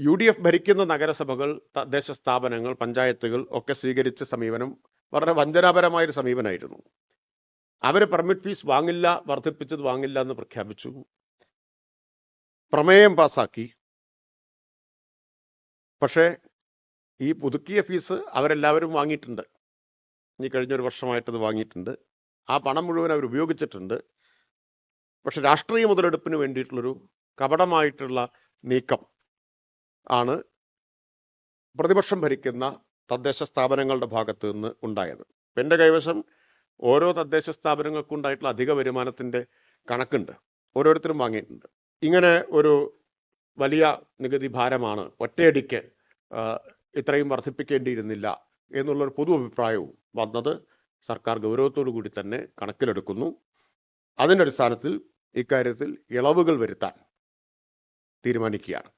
U D F ഭരിക്കുന്ന നഗരസഭകൾ തദ്ദേശ സ്ഥാപനങ്ങൾ പഞ്ചായത്തുകൾ ഒക്കെ സ്വീകരിച്ച സമീപനം വളരെ വഞ്ചനാപരമായൊരു സമീപനമായിരുന്നു അവർ പെർമിറ്റ് ഫീസ് വാങ്ങില്ല വർദ്ധിപ്പിച്ചത് വാങ്ങില്ല എന്ന് പ്രഖ്യാപിച്ചു. പ്രമേയം പാസാക്കി. പക്ഷേ ഈ പുതുക്കിയ ഫീസ് അവരെല്ലാവരും വാങ്ങിയിട്ടുണ്ട്. ഈ കഴിഞ്ഞൊരു വർഷമായിട്ടത് വാങ്ങിയിട്ടുണ്ട്. ആ പണം മുഴുവൻ അവർ ഉപയോഗിച്ചിട്ടുണ്ട്. പക്ഷെ രാഷ്ട്രീയ മുതലെടുപ്പിന് വേണ്ടിയിട്ടുള്ളൊരു കപടമായിട്ടുള്ള നീക്കം ആണ് പ്രതിപക്ഷം ഭരിക്കുന്ന തദ്ദേശ സ്ഥാപനങ്ങളുടെ ഭാഗത്ത് നിന്ന് ഉണ്ടായത്. എന്റെ കൈവശം ഓരോ തദ്ദേശ സ്ഥാപനങ്ങൾക്കും ഉണ്ടായിട്ടുള്ള അധിക വരുമാനത്തിന്റെ കണക്കുണ്ട്. ഓരോരുത്തരും വാങ്ങിയിട്ടുണ്ട്. ഇങ്ങനെ ഒരു വലിയ നികുതി ഭാരമാണ് ഒറ്റയടിക്ക് ഇത്രയും വർദ്ധിപ്പിക്കേണ്ടിയിരുന്നില്ല എന്നുള്ളൊരു പൊതു അഭിപ്രായവും വന്നത് സർക്കാർ ഗൗരവത്തോടു കൂടി തന്നെ കണക്കിലെടുക്കുന്നു. അതിന്റെ അടിസ്ഥാനത്തിൽ ഇക്കാര്യത്തിൽ ഇളവുകൾ വരുത്താൻ തീരുമാനിക്കുകയാണ്.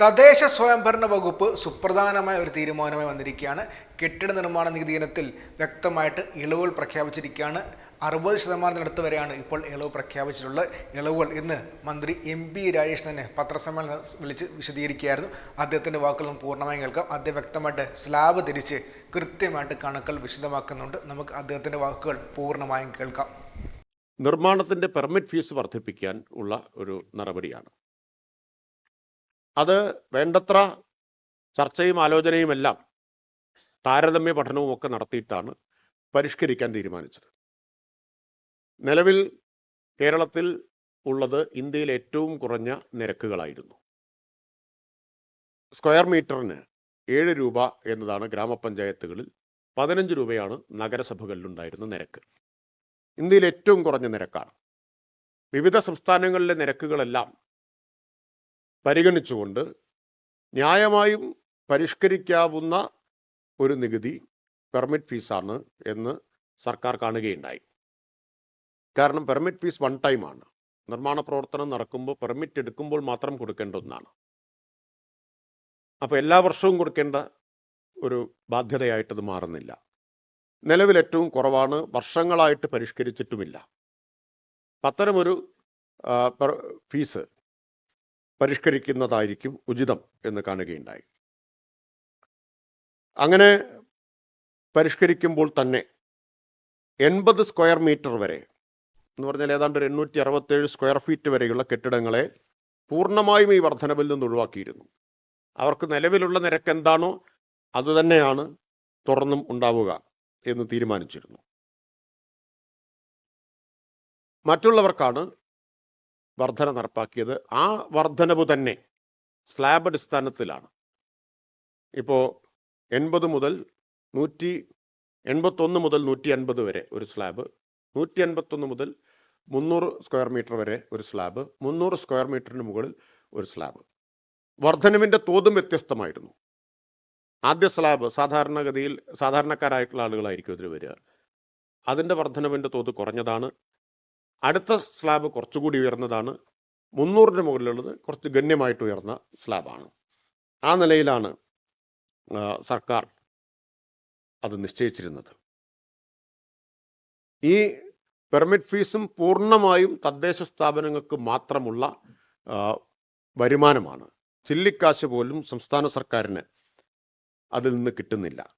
തദ്ദേശ സ്വയംഭരണ വകുപ്പ് സുപ്രധാനമായ ഒരു തീരുമാനമായി വന്നിരിക്കുകയാണ്. കെട്ടിട നിർമ്മാണ നികുതി ഇനത്തിൽ വ്യക്തമായിട്ട് ഇളവുകൾ പ്രഖ്യാപിച്ചിരിക്കുകയാണ്. അറുപത് ശതമാനത്തിനടുത്ത് വരെയാണ് ഇപ്പോൾ ഇളവ് പ്രഖ്യാപിച്ചിട്ടുള്ളത്. ഇളവുകൾ ഇന്ന് മന്ത്രി എം പി രാജേഷ് തന്നെ പത്രസമ്മേളനം വിളിച്ച് വിശദീകരിക്കുകയായിരുന്നു. അദ്ദേഹത്തിന്റെ വാക്കുകൾ നമുക്ക് പൂർണമായും കേൾക്കാം. അദ്ദേഹം വ്യക്തമായിട്ട് സ്ലാബ് തിരിച്ച് കൃത്യമായിട്ട് കണക്കുകൾ വിശദമാക്കുന്നുണ്ട്. നമുക്ക് അദ്ദേഹത്തിന്റെ വാക്കുകൾ പൂർണമായും കേൾക്കാം. നിർമ്മാണത്തിന്റെ പെർമിറ്റ് ഫീസ് വർദ്ധിപ്പിക്കാൻ ഉള്ള ഒരു നടപടിയാണ്. അത് വേണ്ടത്ര ചർച്ചയും ആലോചനയും എല്ലാം താരതമ്യ പഠനവും ഒക്കെ നടത്തിയിട്ടാണ് പരിഷ്കരിക്കാൻ തീരുമാനിച്ചത്. നിലവിൽ കേരളത്തിൽ ഉള്ളത് ഇന്ത്യയിൽ ഏറ്റവും കുറഞ്ഞ നിരക്കുകളായിരുന്നു. സ്ക്വയർ മീറ്ററിന് ഏഴ് രൂപ എന്നതാണ് ഗ്രാമപഞ്ചായത്തുകളിൽ പതിനഞ്ച് രൂപയാണ് നഗരസഭകളിൽ ഉണ്ടായിരുന്ന നിരക്ക്. ഇന്ത്യയിൽ ഏറ്റവും കുറഞ്ഞ നിരക്കാണ്. വിവിധ സംസ്ഥാനങ്ങളിലെ നിരക്കുകളെല്ലാം പരിഗണിച്ചുകൊണ്ട് ന്യായമായും പരിഷ്കരിക്കാവുന്ന ഒരു നികുതി പെർമിറ്റ് ഫീസാണ് എന്ന് സർക്കാർ കാണുകയുണ്ടായി. കാരണം പെർമിറ്റ് ഫീസ് വൺ ടൈം ആണ്. നിർമ്മാണ പ്രവർത്തനം നടക്കുമ്പോൾ പെർമിറ്റ് എടുക്കുമ്പോൾ മാത്രം കൊടുക്കേണ്ട ഒന്നാണ്. അപ്പോൾ എല്ലാ വർഷവും കൊടുക്കേണ്ട ഒരു ബാധ്യതയായിട്ടത് മാറുന്നില്ല. നിലവിൽ ഏറ്റവും കുറവാണ് വർഷങ്ങളായിട്ട് പരിഷ്കരിച്ചിട്ടുമില്ല. അത്തരമൊരു ഫീസ് പരിഷ്കരിക്കുന്നതായിരിക്കും ഉചിതം എന്ന് കാണുകയുണ്ടായി. അങ്ങനെ പരിഷ്കരിക്കുമ്പോൾ തന്നെ എൺപത് സ്ക്വയർ മീറ്റർ വരെ എന്ന് പറഞ്ഞാൽ ഏതാണ്ട് ഒരു എണ്ണൂറ്റി അറുപത്തേഴ് സ്ക്വയർ ഫീറ്റ് വരെയുള്ള കെട്ടിടങ്ങളെ പൂർണമായും ഈ വർധനവിൽ നിന്ന് ഒഴിവാക്കിയിരുന്നു. അവർക്ക് നിലവിലുള്ള നിരക്ക് എന്താണോ അതുതന്നെയാണ് തുറന്നും ഉണ്ടാവുക എന്ന് തീരുമാനിച്ചിരുന്നു. മറ്റുള്ളവർക്കാണ് വർധന നടപ്പാക്കിയത് ആ വർധനവ് തന്നെ സ്ലാബ് അടിസ്ഥാനത്തിലാണ്. ഇപ്പോൾ എൺപത് മുതൽ നൂറ്റി എൺപത്തൊന്ന് മുതൽ നൂറ്റി അൻപത് വരെ ഒരു സ്ലാബ് നൂറ്റി അൻപത്തൊന്ന് മുതൽ മുന്നൂറ് സ്ക്വയർ മീറ്റർ വരെ ഒരു സ്ലാബ് മുന്നൂറ് സ്ക്വയർ മീറ്ററിന് മുകളിൽ ഒരു സ്ലാബ്. വർധനവിന്റെ തോതും വ്യത്യസ്തമായിരുന്നു. ആദ്യ സ്ലാബ് സാധാരണഗതിയിൽ സാധാരണക്കാരായിട്ടുള്ള ആളുകളായിരിക്കും ഇതിൽ വരിക. അതിന്റെ വർധനവിന്റെ തോത് കുറഞ്ഞതാണ്. അടുത്ത സ്ലാബ് കുറച്ചുകൂടി ഉയർന്നതാണ്. മുന്നൂറിന് മുകളിലുള്ളത് കുറച്ച് ഗണ്യമായിട്ട് ഉയർന്ന സ്ലാബാണ്. ആ നിലയിലാണ് സർക്കാർ അത് നിശ്ചയിച്ചിരുന്നത്. ഈ പെർമിറ്റ് ഫീസും പൂർണമായും തദ്ദേശ സ്ഥാപനങ്ങൾക്ക് മാത്രമുള്ള വരുമാനമാണ്. ചില്ലിക്കാശ് പോലും സംസ്ഥാന സർക്കാരിന് അതിൽ നിന്ന് കിട്ടുന്നില്ല.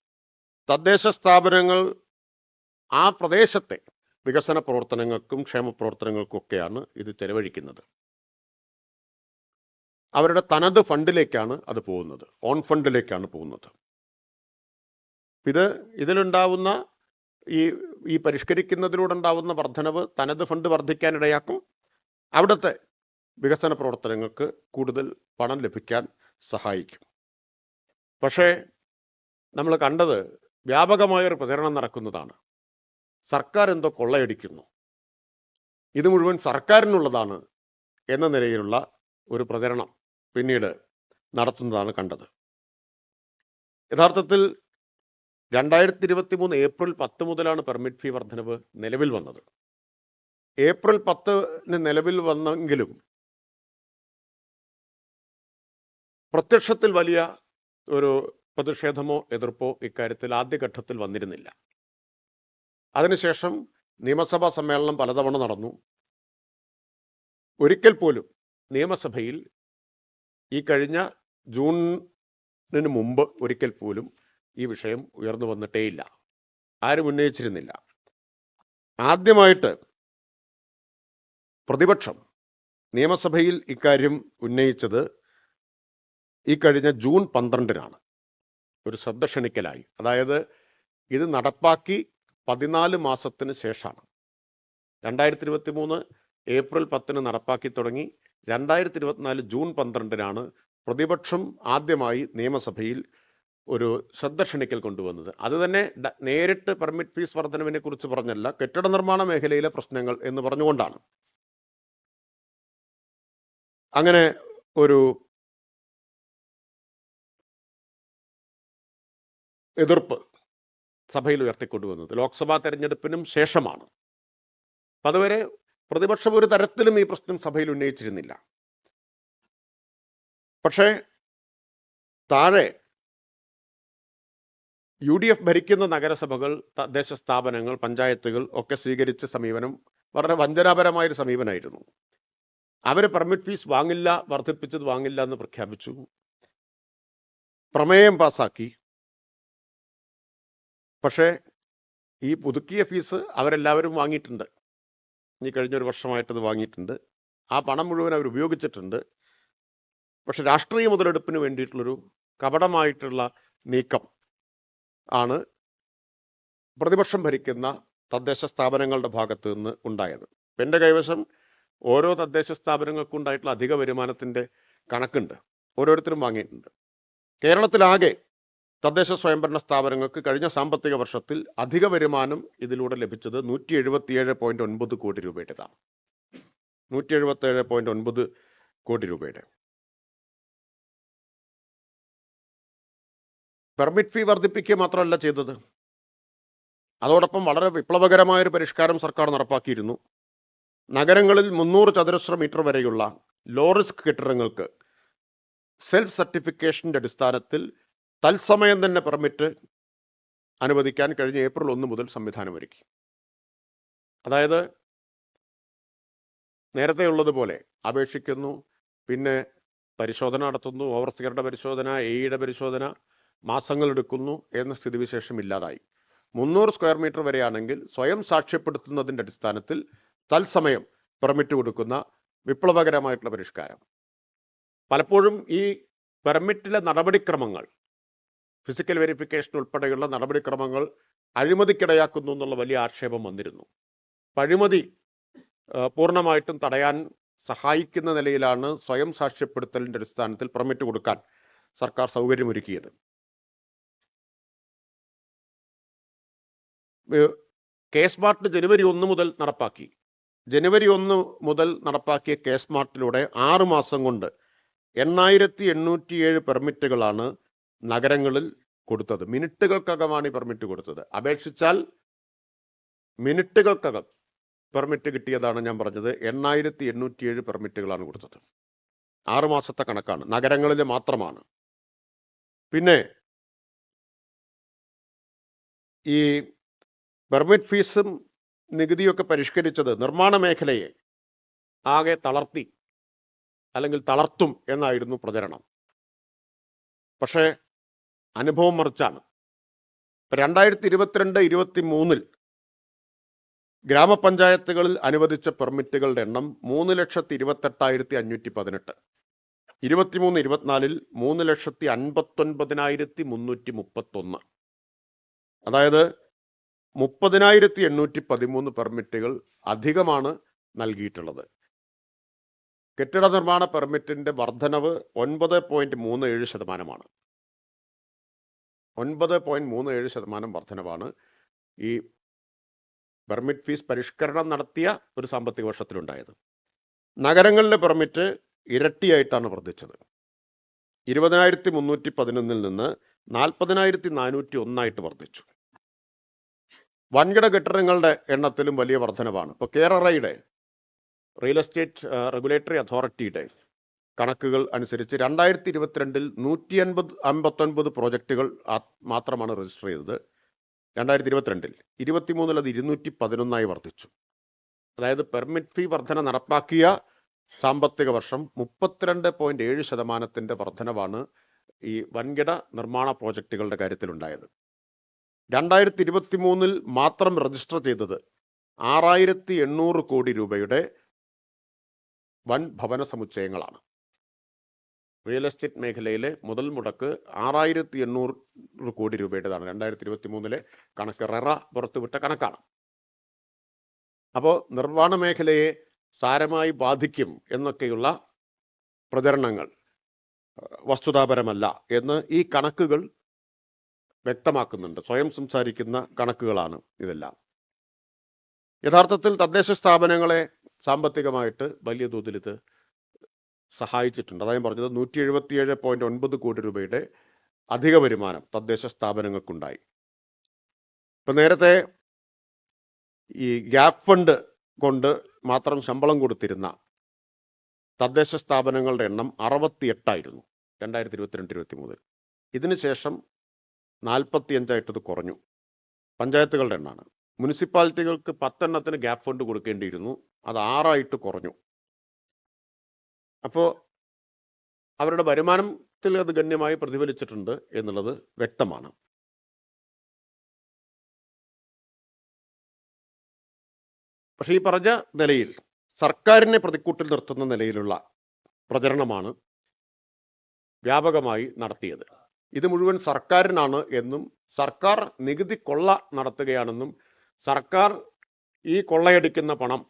തദ്ദേശ സ്ഥാപനങ്ങൾ ആ പ്രദേശത്തെ വികസന പ്രവർത്തനങ്ങൾക്കും ക്ഷേമ പ്രവർത്തനങ്ങൾക്കൊക്കെയാണ് ഇത് ചെലവഴിക്കുന്നത്. അവരുടെ തനത് ഫണ്ടിലേക്കാണ് അത് പോകുന്നത്. ഓൺ ഫണ്ടിലേക്കാണ് പോകുന്നത്. ഇത് ഇതിലുണ്ടാവുന്ന ഈ ഈ പരിഷ്കരിക്കുന്നതിലൂടെ ഉണ്ടാവുന്ന വർധനവ് തനത് ഫണ്ട് വർദ്ധിക്കാനിടയാക്കും അവിടുത്തെ വികസന പ്രവർത്തനങ്ങൾക്ക് കൂടുതൽ പണം ലഭിക്കാൻ സഹായിക്കും. പക്ഷേ നമ്മൾ കണ്ടത് വ്യാപകമായൊരു പ്രചരണം നടക്കുന്നതാണ്. സർക്കാർ എന്തോ കൊള്ളയടിക്കുന്നു. ഇത് മുഴുവൻ സർക്കാരിനുള്ളതാണ് എന്ന നിലയിലുള്ള ഒരു പ്രചരണം പിന്നീട് നടത്തുന്നതാണ് കണ്ടത്. യഥാർത്ഥത്തിൽ രണ്ടായിരത്തി ഇരുപത്തി മൂന്ന് ഏപ്രിൽ പത്ത് മുതലാണ് പെർമിറ്റ് ഫീ വർധനവ് നിലവിൽ വന്നത്. ഏപ്രിൽ പത്തിന് നിലവിൽ വന്നെങ്കിലും പ്രത്യക്ഷത്തിൽ വലിയ ഒരു പ്രതിഷേധമോ എതിർപ്പോ ഇക്കാര്യത്തിൽ ആദ്യഘട്ടത്തിൽ വന്നിരുന്നില്ല. അതിനുശേഷം നിയമസഭാ സമ്മേളനം പലതവണ നടന്നു. ഒരിക്കൽ പോലും നിയമസഭയിൽ ഈ കഴിഞ്ഞ ജൂണിന് മുമ്പ് ഒരിക്കൽ പോലും ഈ വിഷയം ഉയർന്നു വന്നിട്ടേയില്ല. ആരും ഉന്നയിച്ചിരുന്നില്ല. ആദ്യമായിട്ട് പ്രതിപക്ഷം നിയമസഭയിൽ ഇക്കാര്യം ഉന്നയിച്ചത് ഈ കഴിഞ്ഞ ജൂൺ പന്ത്രണ്ടിനാണ്. ഒരു ശ്രദ്ധ ക്ഷണിക്കലായി. അതായത് ഇത് നടപ്പാക്കി പതിനാല് മാസത്തിന് ശേഷമാണ് രണ്ടായിരത്തി ഇരുപത്തി മൂന്ന് ഏപ്രിൽ പത്തിന് നടപ്പാക്കി തുടങ്ങി. രണ്ടായിരത്തി ഇരുപത്തിനാല് ജൂൺ പന്ത്രണ്ടിനാണ് പ്രതിപക്ഷം ആദ്യമായി നിയമസഭയിൽ ഒരു ശ്രദ്ധ ക്ഷണിക്കൽ കൊണ്ടുവന്നത്. അത് തന്നെ നേരിട്ട് പെർമിറ്റ് ഫീസ് വർധനവിനെ കുറിച്ച് പറഞ്ഞല്ല കെട്ടിട നിർമ്മാണ മേഖലയിലെ പ്രശ്നങ്ങൾ എന്ന് പറഞ്ഞുകൊണ്ടാണ്. അങ്ങനെ ഒരു എതിർപ്പ് സഭയിൽ ഉയർത്തിക്കൊണ്ടുവന്നത് ലോക്സഭാ തെരഞ്ഞെടുപ്പിനും ശേഷമാണ്. അപ്പം അതുവരെ പ്രതിപക്ഷം ഒരു തരത്തിലും ഈ പ്രശ്നം സഭയിൽ ഉന്നയിച്ചിരുന്നില്ല. പക്ഷേ താഴെ യു ഡി എഫ് ഭരിക്കുന്ന നഗരസഭകൾ തദ്ദേശ സ്ഥാപനങ്ങൾ പഞ്ചായത്തുകൾ ഒക്കെ സ്വീകരിച്ച സമീപനം വളരെ വഞ്ചനാപരമായൊരു സമീപനമായിരുന്നു അവർ പെർമിറ്റ് ഫീസ് വാങ്ങില്ല വർദ്ധിപ്പിച്ചത് വാങ്ങില്ല എന്ന് പ്രഖ്യാപിച്ചു. പ്രമേയം പാസാക്കി. പക്ഷേ ഈ പുതുക്കിയ ഫീസ് അവരെല്ലാവരും വാങ്ങിയിട്ടുണ്ട്. ഈ കഴിഞ്ഞൊരു വർഷമായിട്ടത് വാങ്ങിയിട്ടുണ്ട്. ആ പണം മുഴുവൻ അവർ ഉപയോഗിച്ചിട്ടുണ്ട്. പക്ഷെ രാഷ്ട്രീയ മുതലെടുപ്പിന് വേണ്ടിയിട്ടുള്ളൊരു കപടമായിട്ടുള്ള നീക്കം ആണ് പ്രതിപക്ഷം ഭരിക്കുന്ന തദ്ദേശ സ്ഥാപനങ്ങളുടെ ഭാഗത്തു നിന്ന് ഉണ്ടായത്. എന്റെ കൈവശം ഓരോ തദ്ദേശ സ്ഥാപനങ്ങൾക്കും ഉണ്ടായിട്ടുള്ള അധിക വരുമാനത്തിന്റെ കണക്കുണ്ട്. ഓരോരുത്തരും വാങ്ങിയിട്ടുണ്ട്. കേരളത്തിലാകെ തദ്ദേശ സ്വയംഭരണ സ്ഥാപനങ്ങൾക്ക് കഴിഞ്ഞ സാമ്പത്തിക വർഷത്തിൽ അധിക വരുമാനം ഇതിലൂടെ ലഭിച്ചത് നൂറ്റി എഴുപത്തിയേഴ് പോയിന്റ് ഒൻപത് കോടി രൂപയുടേതാണ്. നൂറ്റി എഴുപത്തി ഏഴ് പോയിന്റ് ഒൻപത് കോടി രൂപയുടെ. പെർമിറ്റ് ഫീ വർദ്ധിപ്പിക്കുക മാത്രമല്ല ചെയ്തത്. അതോടൊപ്പം വളരെ വിപ്ലവകരമായ ഒരു പരിഷ്കാരം സർക്കാർ നടപ്പാക്കിയിരുന്നു. നഗരങ്ങളിൽ മുന്നൂറ് ചതുരശ്ര മീറ്റർ വരെയുള്ള ലോ റിസ്ക് കെട്ടിടങ്ങൾക്ക് സെൽഫ് സർട്ടിഫിക്കേഷന്റെ അടിസ്ഥാനത്തിൽ തത്സമയം തന്നെ പെർമിറ്റ് അനുവദിക്കാൻ കഴിഞ്ഞ ഏപ്രിൽ ഒന്ന് മുതൽ സംവിധാനമൊരുക്കി അതായത് നേരത്തെ ഉള്ളതുപോലെ അപേക്ഷിക്കുന്നു പിന്നെ പരിശോധന നടത്തുന്നു ഓവർസിയറുടെ പരിശോധന എയുടെ പരിശോധന മാസങ്ങൾ എടുക്കുന്നു എന്ന സ്ഥിതിവിശേഷം ഇല്ലാതായി. മുന്നൂറ് സ്ക്വയർ മീറ്റർ വരെയാണെങ്കിൽ സ്വയം സാക്ഷ്യപ്പെടുത്തുന്നതിന്റെ അടിസ്ഥാനത്തിൽ തത്സമയം പെർമിറ്റ് കൊടുക്കുന്ന വിപ്ലവകരമായിട്ടുള്ള പരിഷ്കാരം. പലപ്പോഴും ഈ പെർമിറ്റിലെ നടപടിക്രമങ്ങൾ ഫിസിക്കൽ വെരിഫിക്കേഷൻ ഉൾപ്പെടെയുള്ള നടപടിക്രമങ്ങൾ അഴിമതിക്കിടയാക്കുന്നു എന്നുള്ള വലിയ ആക്ഷേപം വന്നിരുന്നു. അഴിമതി പൂർണമായിട്ടും തടയാൻ സഹായിക്കുന്ന നിലയിലാണ് സ്വയം സാക്ഷ്യപ്പെടുത്തലിന്റെ അടിസ്ഥാനത്തിൽ പെർമിറ്റ് കൊടുക്കാൻ സർക്കാർ സൗകര്യമൊരുക്കിയത്. കെ സ്മാർട്ട് ജനുവരി ഒന്ന് മുതൽ നടപ്പാക്കി. ജനുവരി ഒന്ന് മുതൽ നടപ്പാക്കിയ കെ സ്മാർട്ടിലൂടെ ആറ് മാസം കൊണ്ട് എണ്ണായിരത്തി എണ്ണൂറ്റിയേഴ് പെർമിറ്റുകളാണ് നഗരങ്ങളിൽ കൊടുത്തത്. മിനിറ്റുകൾക്കകമാണ് ഈ പെർമിറ്റ് കൊടുത്തത്. അപേക്ഷിച്ചാൽ മിനിറ്റുകൾക്കകം പെർമിറ്റ് കിട്ടിയതാണ് ഞാൻ പറഞ്ഞത്. എണ്ണായിരത്തി എണ്ണൂറ്റി ഏഴ് പെർമിറ്റുകളാണ് കൊടുത്തത് ആറുമാസത്തെ കണക്കാണ്. നഗരങ്ങളിൽ മാത്രമാണ്. പിന്നെ ഈ പെർമിറ്റ് ഫീസും നികുതിയൊക്കെ പരിഷ്കരിച്ചത് നിർമ്മാണ മേഖലയെ ആകെ തളർത്തി അല്ലെങ്കിൽ തളർത്തും എന്നായിരുന്നു പ്രചരണം. പക്ഷേ അനുഭവം മറിച്ചാണ്. രണ്ടായിരത്തി ഇരുപത്തിരണ്ട് ഇരുപത്തി മൂന്നിൽ ഗ്രാമപഞ്ചായത്തുകളിൽ അനുവദിച്ച പെർമിറ്റുകളുടെ എണ്ണം മൂന്ന് ലക്ഷത്തി ഇരുപത്തെട്ടായിരത്തി അഞ്ഞൂറ്റി പതിനെട്ട് ഇരുപത്തിമൂന്ന് ഇരുപത്തിനാലിൽ മൂന്ന് ലക്ഷത്തി അൻപത്തൊൻപതിനായിരത്തി മുന്നൂറ്റി മുപ്പത്തൊന്ന് അതായത് മുപ്പതിനായിരത്തി എണ്ണൂറ്റി പതിമൂന്ന് പെർമിറ്റുകൾ അധികമാണ് നൽകിയിട്ടുള്ളത്. കെട്ടിട നിർമ്മാണ പെർമിറ്റിന്റെ വർധനവ് ഒൻപത് പോയിന്റ് മൂന്ന് ഏഴ് ശതമാനമാണ്. ഒൻപത് പോയിന്റ് മൂന്ന് ഏഴ് ശതമാനം വർധനവാണ്. ഈ പെർമിറ്റ് ഫീസ് പരിഷ്കരണം നടത്തിയ ഒരു സാമ്പത്തിക വർഷത്തിലുണ്ടായത്. നഗരങ്ങളിലെ പെർമിറ്റ് ഇരട്ടിയായിട്ടാണ് വർദ്ധിച്ചത്. ഇരുപതിനായിരത്തി മുന്നൂറ്റി പതിനൊന്നിൽ നിന്ന് നാൽപ്പതിനായിരത്തി നാനൂറ്റി ഒന്നായിട്ട് വർദ്ധിച്ചു. വൻകിട കെട്ടിടങ്ങളുടെ എണ്ണത്തിലും വലിയ വർധനവാണ്. ഇപ്പോൾ കേരളയുടെ റിയൽ എസ്റ്റേറ്റ് റെഗുലേറ്ററി അതോറിറ്റിയുടെ കണക്കുകൾ അനുസരിച്ച് രണ്ടായിരത്തി ഇരുപത്തിരണ്ടിൽ നൂറ്റി അൻപത് അമ്പത്തൊൻപത് പ്രോജക്റ്റുകൾ മാത്രമാണ് രജിസ്റ്റർ ചെയ്തത്. രണ്ടായിരത്തി ഇരുപത്തിരണ്ടിൽ ഇരുപത്തിമൂന്നിൽ അത് ഇരുന്നൂറ്റി പതിനൊന്നായി വർദ്ധിച്ചു. അതായത് പെർമിറ്റ് ഫീ വർധന നടപ്പാക്കിയ സാമ്പത്തിക വർഷം മുപ്പത്തിരണ്ട് പോയിന്റ് ഏഴ് ശതമാനത്തിന്റെ വർധനവാണ് ഈ വൻകിട നിർമ്മാണ പ്രോജക്റ്റുകളുടെ കാര്യത്തിലുണ്ടായത്. രണ്ടായിരത്തി ഇരുപത്തി മൂന്നിൽ മാത്രം രജിസ്റ്റർ ചെയ്തത് ആറായിരത്തി എണ്ണൂറ് കോടി രൂപയുടെ വൻ ഭവന സമുച്ചയങ്ങളാണ്. റിയൽ എസ്റ്റേറ്റ് മേഖലയിലെ മുതൽ മുടക്ക് ആറായിരത്തി എണ്ണൂറ് കോടി രൂപയുടേതാണ്. രണ്ടായിരത്തി ഇരുപത്തി മൂന്നിലെ കണക്ക് റെറ പുറത്തുവിട്ട കണക്കാണ്. അപ്പോൾ നിർമ്മാണ മേഖലയെ സാരമായി ബാധിക്കും എന്നൊക്കെയുള്ള പ്രചരണങ്ങൾ വസ്തുതാപരമല്ല എന്ന് ഈ കണക്കുകൾ വ്യക്തമാക്കുന്നുണ്ട്. സ്വയം സംസാരിക്കുന്ന കണക്കുകളാണ് ഇതെല്ലാം. യഥാർത്ഥത്തിൽ തദ്ദേശ സ്ഥാപനങ്ങളെ സാമ്പത്തികമായിട്ട് വലിയ തോതിൽ ഇത് സഹായിച്ചിട്ടുണ്ട്. അതായത് പറഞ്ഞത് നൂറ്റി എഴുപത്തിയേഴ് പോയിന്റ് ഒൻപത് കോടി രൂപയുടെ അധിക വരുമാനം തദ്ദേശ സ്ഥാപനങ്ങൾക്കുണ്ടായി. ഇപ്പൊ നേരത്തെ ഈ ഗ്യാപ് ഫണ്ട് കൊണ്ട് മാത്രം ശമ്പളം കൊടുത്തിരുന്ന തദ്ദേശ സ്ഥാപനങ്ങളുടെ എണ്ണം അറുപത്തി എട്ടായിരുന്നു രണ്ടായിരത്തി ഇരുപത്തിരണ്ട് ഇരുപത്തി മൂന്നിൽ ഇതിനുശേഷം നാൽപ്പത്തി അഞ്ചായിട്ടത് കുറഞ്ഞു. പഞ്ചായത്തുകളുടെ എണ്ണമാണ് മുനിസിപ്പാലിറ്റികൾക്ക് പത്തെണ്ണത്തിന് ഗ്യാപ് ഫണ്ട് കൊടുക്കേണ്ടിയിരുന്നു. അത് ആറായിട്ട് കുറഞ്ഞു. അപ്പോൾ അവരുടെ വരുമാനത്തിൽ അത് ഗണ്യമായി പ്രതിഫലിച്ചിട്ടുണ്ട് എന്നുള്ളത് വ്യക്തമാണ്. പക്ഷേ ഈ പറഞ്ഞ നിലയിൽ സർക്കാരിനെ പ്രതിക്കൂട്ടിൽ നിർത്തുന്ന നിലയിലുള്ള പ്രചരണമാണ് വ്യാപകമായി നടത്തിയത്. ഇത് മുഴുവൻ സർക്കാരിനാണ് എന്നും സർക്കാർ നികുതി കൊള്ള നടത്തുകയാണെന്നും സർക്കാർ ഈ കൊള്ളയടിക്കുന്ന പണം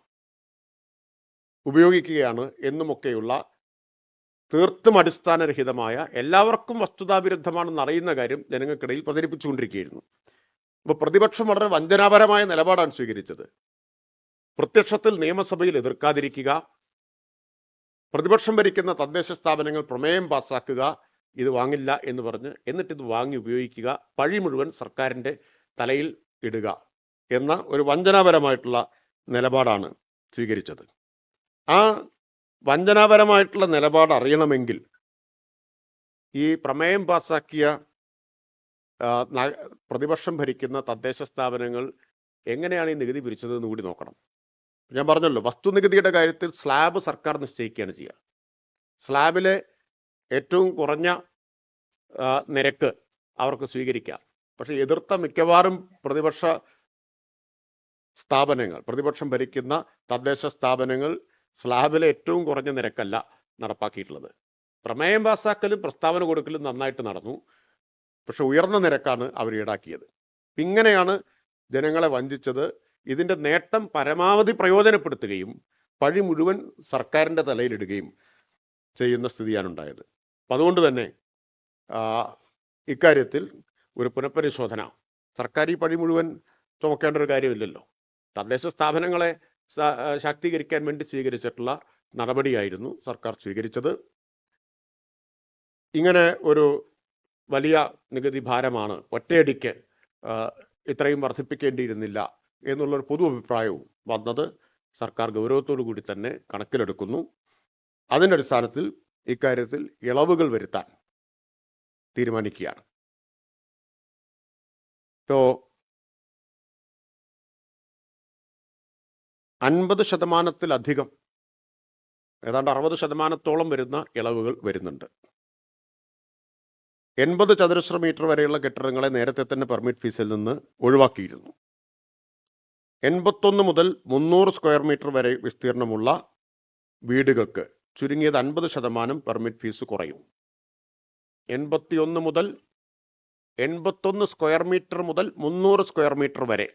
ഉപയോഗിക്കുകയാണ് എന്നുമൊക്കെയുള്ള തീർത്തും അടിസ്ഥാനരഹിതമായ എല്ലാവർക്കും വസ്തുതാവിരുദ്ധമാണെന്ന് അറിയുന്ന കാര്യം ജനങ്ങൾക്കിടയിൽ പ്രചരിപ്പിച്ചുകൊണ്ടിരിക്കുകയായിരുന്നു. അപ്പോൾ പ്രതിപക്ഷം വളരെ വഞ്ചനാപരമായ നിലപാടാണ് സ്വീകരിച്ചത്. പ്രത്യക്ഷത്തിൽ നിയമസഭയിൽ എതിർക്കാതിരിക്കുക പ്രതിപക്ഷം ഭരിക്കുന്ന തദ്ദേശ സ്ഥാപനങ്ങൾ പ്രമേയം പാസ്സാക്കുക ഇത് വാങ്ങില്ല എന്ന് പറഞ്ഞ് എന്നിട്ട് ഇത് വാങ്ങി ഉപയോഗിക്കുക പഴി മുഴുവൻ സർക്കാരിന്റെ തലയിൽ ഇടുക എന്ന ഒരു വഞ്ചനാപരമായിട്ടുള്ള നിലപാടാണ് സ്വീകരിച്ചത്. ആ വഞ്ചനാപരമായിട്ടുള്ള നിലപാട് അറിയണമെങ്കിൽ ഈ പ്രമേയം പാസാക്കിയ പ്രതിപക്ഷം ഭരിക്കുന്ന തദ്ദേശ സ്ഥാപനങ്ങൾ എങ്ങനെയാണ് ഈ നികുതി പിരിച്ചതെന്ന് കൂടി നോക്കണം. ഞാൻ പറഞ്ഞല്ലോ വസ്തുനികുതിയുടെ കാര്യത്തിൽ സ്ലാബ് സർക്കാർ നിശ്ചയിക്കുകയാണ് ചെയ്യുക. സ്ലാബിലെ ഏറ്റവും കുറഞ്ഞ നിരക്ക് അവർക്ക് സ്വീകരിക്കാം. പക്ഷെ എതിർത്ത മിക്കവാറും പ്രതിപക്ഷ സ്ഥാപനങ്ങൾ പ്രതിപക്ഷം ഭരിക്കുന്ന തദ്ദേശ സ്ഥാപനങ്ങൾ സ്ലാബിലെ ഏറ്റവും കുറഞ്ഞ നിരക്കല്ല നടപ്പാക്കിയിട്ടുള്ളത്. പ്രമേയം പാസാക്കലും പ്രസ്താവന കൊടുക്കലും നന്നായിട്ട് നടന്നു. പക്ഷെ ഉയർന്ന നിരക്കാണ് അവർ ഈടാക്കിയത്. ഇങ്ങനെയാണ് ജനങ്ങളെ വഞ്ചിച്ചത്. ഇതിന്റെ നേട്ടം പരമാവധി പ്രയോജനപ്പെടുത്തുകയും പഴി മുഴുവൻ സർക്കാരിന്റെ തലയിലിടുകയും ചെയ്യുന്ന സ്ഥിതിയാണ് ഉണ്ടായത്. അപ്പം അതുകൊണ്ട് തന്നെ ഇക്കാര്യത്തിൽ ഒരു പുനഃപരിശോധന. സർക്കാർ ഈ പഴി മുഴുവൻ ചുമക്കേണ്ട ഒരു കാര്യമില്ലല്ലോ. തദ്ദേശ സ്ഥാപനങ്ങളെ ശാക്തീകരിക്കാൻ വേണ്ടി സ്വീകരിച്ചിട്ടുള്ള നടപടിയായിരുന്നു സർക്കാർ സ്വീകരിച്ചത്. ഇങ്ങനെ ഒരു വലിയ നികുതി ഭാരമാണ് ഒറ്റയടിക്ക് ഇത്രയും വർദ്ധിപ്പിക്കേണ്ടിയിരുന്നില്ല എന്നുള്ളൊരു പൊതു അഭിപ്രായവും വന്നത് സർക്കാർ ഗൗരവത്തോടു കൂടി തന്നെ കണക്കിലെടുക്കുന്നു. അതിന്റെ അടിസ്ഥാനത്തിൽ ഇക്കാര്യത്തിൽ ഇളവുകൾ വരുത്താൻ തീരുമാനിക്കുകയാണ്. ഇപ്പോ അൻപത് ശതമാനത്തിലധികം ഏതാണ്ട് അറുപത് ശതമാനത്തോളം വരുന്ന ഇളവുകൾ വരുന്നുണ്ട്. എൺപത് ചതുരശ്ര മീറ്റർ വരെയുള്ള കെട്ടിടങ്ങളെ നേരത്തെ തന്നെ പെർമിറ്റ് ഫീസിൽ നിന്ന് ഒഴിവാക്കിയിരുന്നു. എൺപത്തൊന്ന് മുതൽ മുന്നൂറ് സ്ക്വയർ മീറ്റർ വരെ വിസ്തീർണമുള്ള വീടുകൾക്ക് ചുരുങ്ങിയത് അൻപത് ശതമാനം പെർമിറ്റ് ഫീസ് കുറയും. എൺപത്തിയൊന്ന് മുതൽ എൺപത്തൊന്ന് സ്ക്വയർ മീറ്റർ മുതൽ മുന്നൂറ് സ്ക്വയർ മീറ്റർ വരെ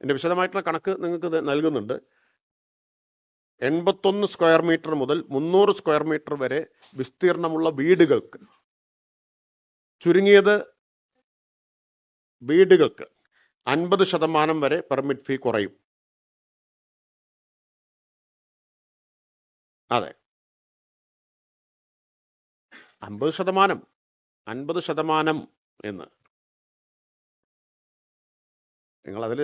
ഇതിന്റെ വിശദമായിട്ടുള്ള കണക്ക് നിങ്ങൾക്ക് നൽകുന്നുണ്ട്. എൺപത്തൊന്ന് സ്ക്വയർ മീറ്റർ മുതൽ മുന്നൂറ് സ്ക്വയർ മീറ്റർ വരെ വിസ്തീർണമുള്ള വീടുകൾക്ക് ചുരുങ്ങിയത് വീടുകൾക്ക് അൻപത് ശതമാനം വരെ പെർമിറ്റ് ഫീ കുറയും. അതെ. അമ്പത് ശതമാനം അൻപത് ശതമാനം എന്ന്. നിങ്ങൾ അതിൽ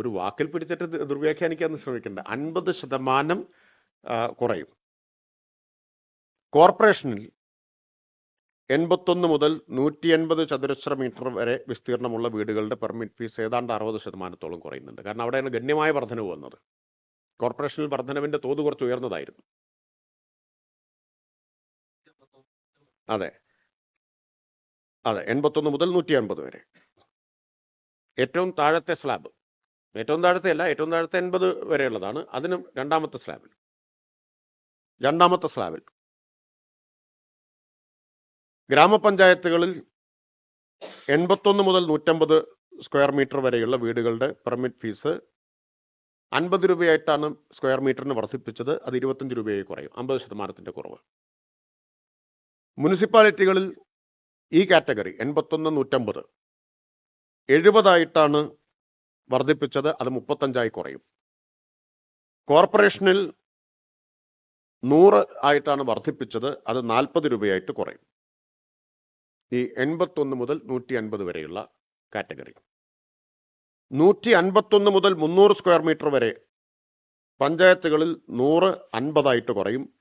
ഒരു വാക്കിൽ പിടിച്ചിട്ട് ദുർവ്യാഖ്യാനിക്കാൻ ശ്രമിക്കണ്ട. അൻപത് ശതമാനം കുറയും. കോർപ്പറേഷനിൽ എൺപത്തൊന്ന് മുതൽ നൂറ്റി എൺപത് ചതുരശ്ര മീറ്റർ വരെ വിസ്തീർണമുള്ള വീടുകളുടെ പെർമിറ്റ് ഫീസ് ഏതാണ്ട് അറുപത് ശതമാനത്തോളം കുറയുന്നുണ്ട്. കാരണം അവിടെയാണ് ഗണ്യമായ വർധനവ് വന്നത്. കോർപ്പറേഷനിൽ വർധനവിന്റെ തോത് കുറച്ച് ഉയർന്നതായിരുന്നു. അതെ. അതെ എൺപത്തൊന്ന് മുതൽ നൂറ്റി അൻപത് വരെ. ഏറ്റവും താഴത്തെ സ്ലാബ് ഏറ്റവും താഴത്തെ അല്ല ഏറ്റവും താഴത്തെ എൺപത് വരെയുള്ളതാണ്. അതിനും രണ്ടാമത്തെ സ്ലാബിൽ രണ്ടാമത്തെ സ്ലാബിൽ ഗ്രാമപഞ്ചായത്തുകളിൽ എൺപത്തൊന്ന് മുതൽ നൂറ്റമ്പത് സ്ക്വയർ മീറ്റർ വരെയുള്ള വീടുകളുടെ പെർമിറ്റ് ഫീസ് അൻപത് രൂപയായിട്ടാണ് സ്ക്വയർ മീറ്ററിന് വർദ്ധിപ്പിച്ചത്. അത് ഇരുപത്തഞ്ച് രൂപയായി കുറയും. അമ്പത് ശതമാനത്തിന്റെ കുറവ്. മുനിസിപ്പാലിറ്റികളിൽ ഈ കാറ്റഗറി എൺപത്തൊന്ന് നൂറ്റമ്പത്. എഴുപതായിട്ടാണ് വർദ്ധിപ്പിച്ചത് അത് മുപ്പത്തഞ്ചായി കുറയും. കോർപ്പറേഷനിൽ നൂറ് ആയിട്ടാണ് വർദ്ധിപ്പിച്ചത് അത് നാൽപ്പത് രൂപയായിട്ട് കുറയും. ഈ എൺപത്തൊന്ന് മുതൽ നൂറ്റി അൻപത് വരെയുള്ള കാറ്റഗറി. നൂറ്റി അൻപത്തൊന്ന് മുതൽ മുന്നൂറ് സ്ക്വയർ മീറ്റർ വരെ പഞ്ചായത്തുകളിൽ നൂറ് അൻപതായിട്ട് കുറയും.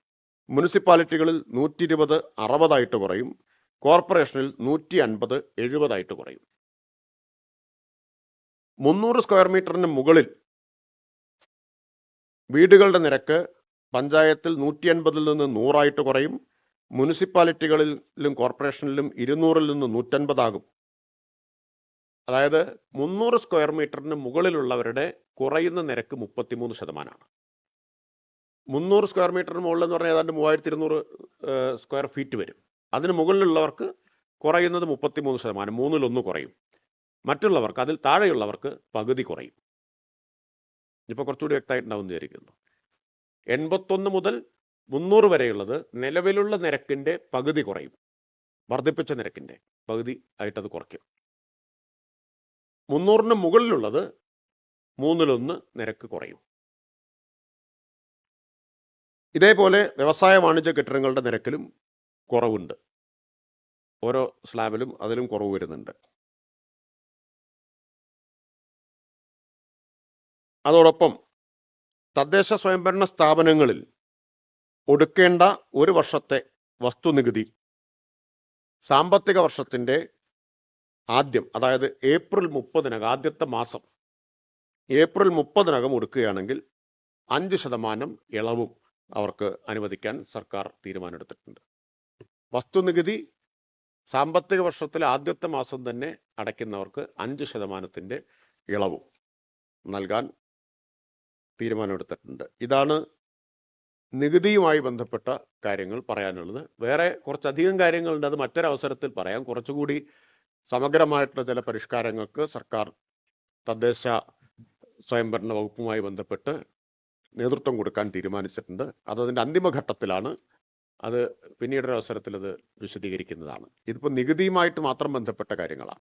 മുനിസിപ്പാലിറ്റികളിൽ നൂറ്റി ഇരുപത് അറുപതായിട്ട് കുറയും. കോർപ്പറേഷനിൽ നൂറ്റി അൻപത് എഴുപതായിട്ട് കുറയും. മുന്നൂറ് സ്ക്വയർ മീറ്ററിന് മുകളിൽ വീടുകളുടെ നിരക്ക് പഞ്ചായത്തിൽ നൂറ്റി അൻപതിൽ നിന്ന് നൂറായിട്ട് കുറയും. മുനിസിപ്പാലിറ്റികളിലും കോർപ്പറേഷനിലും ഇരുന്നൂറിൽ നിന്ന് നൂറ്റൻപതാകും. അതായത് മുന്നൂറ് സ്ക്വയർ മീറ്ററിന് മുകളിലുള്ളവരുടെ കുറയുന്ന നിരക്ക് മുപ്പത്തിമൂന്ന് ശതമാനമാണ്. മുന്നൂറ് സ്ക്വയർ മീറ്ററിന് മുകളിൽ എന്ന് പറഞ്ഞാൽ ഏതാണ്ട് മൂവായിരത്തി ഇരുന്നൂറ് സ്ക്വയർ ഫീറ്റ് വരും. അതിന് മുകളിലുള്ളവർക്ക് കുറയുന്നത് മുപ്പത്തിമൂന്ന് ശതമാനം മൂന്നിലൊന്ന് കുറയും. മറ്റുള്ളവർക്ക് അതിൽ താഴെയുള്ളവർക്ക് പകുതി കുറയും. ഇപ്പോൾ കുറച്ചുകൂടി വ്യക്തമായിട്ടുണ്ടാവും വിചാരിക്കുന്നു. എൺപത്തൊന്ന് മുതൽ മുന്നൂറ് വരെയുള്ളത് നിലവിലുള്ള നിരക്കിന്റെ പകുതി കുറയും. വർദ്ധിപ്പിച്ച നിരക്കിന്റെ പകുതി ആയിട്ടത് കുറയ്ക്കും. മുന്നൂറിന് മുകളിലുള്ളത് മൂന്നിലൊന്ന് നിരക്ക് കുറയും. ഇതേപോലെ വ്യവസായ വാണിജ്യ കെട്ടിടങ്ങളുടെ നിരക്കിലും കുറവുണ്ട്. ഓരോ സ്ലാബിലും അതിലും കുറവ് വരുന്നുണ്ട്. അതോടൊപ്പം തദ്ദേശ സ്വയംഭരണ സ്ഥാപനങ്ങളിൽ ഒടുക്കേണ്ട ഒരു വർഷത്തെ വസ്തുനികുതി സാമ്പത്തിക വർഷത്തിന്റെ ആദ്യം അതായത് ഏപ്രിൽ മുപ്പതിനകം ആദ്യത്തെ മാസം ഏപ്രിൽ മുപ്പതിനകം ഒടുക്കുകയാണെങ്കിൽ അഞ്ച് ശതമാനം ഇളവും അവർക്ക് അനുവദിക്കാൻ സർക്കാർ തീരുമാനമെടുത്തിട്ടുണ്ട്. വസ്തുനികുതി സാമ്പത്തിക വർഷത്തിലെ ആദ്യത്തെ മാസം തന്നെ അടയ്ക്കുന്നവർക്ക് അഞ്ച് ശതമാനത്തിന്റെ ഇളവും നൽകാൻ തീരുമാനമെടുത്തിട്ടുണ്ട്. ഇതാണ് നികുതിയുമായി ബന്ധപ്പെട്ട കാര്യങ്ങൾ പറയാനുള്ളത്. വേറെ കുറച്ചധികം കാര്യങ്ങളുണ്ട്. അത് മറ്റൊരവസരത്തിൽ പറയാം. കുറച്ചുകൂടി സമഗ്രമായിട്ടുള്ള ചില പരിഷ്കാരങ്ങൾക്ക് സർക്കാർ തദ്ദേശ സ്വയംഭരണ വകുപ്പുമായി ബന്ധപ്പെട്ട് നേതൃത്വം കൊടുക്കാൻ തീരുമാനിച്ചിട്ടുണ്ട്. അത് അതിന്റെ അന്തിമഘട്ടത്തിലാണ് അത് പിന്നീടൊരു അത് വിശദീകരിക്കുന്നതാണ്. ഇതിപ്പോൾ നികുതിയുമായിട്ട് മാത്രം ബന്ധപ്പെട്ട കാര്യങ്ങളാണ്.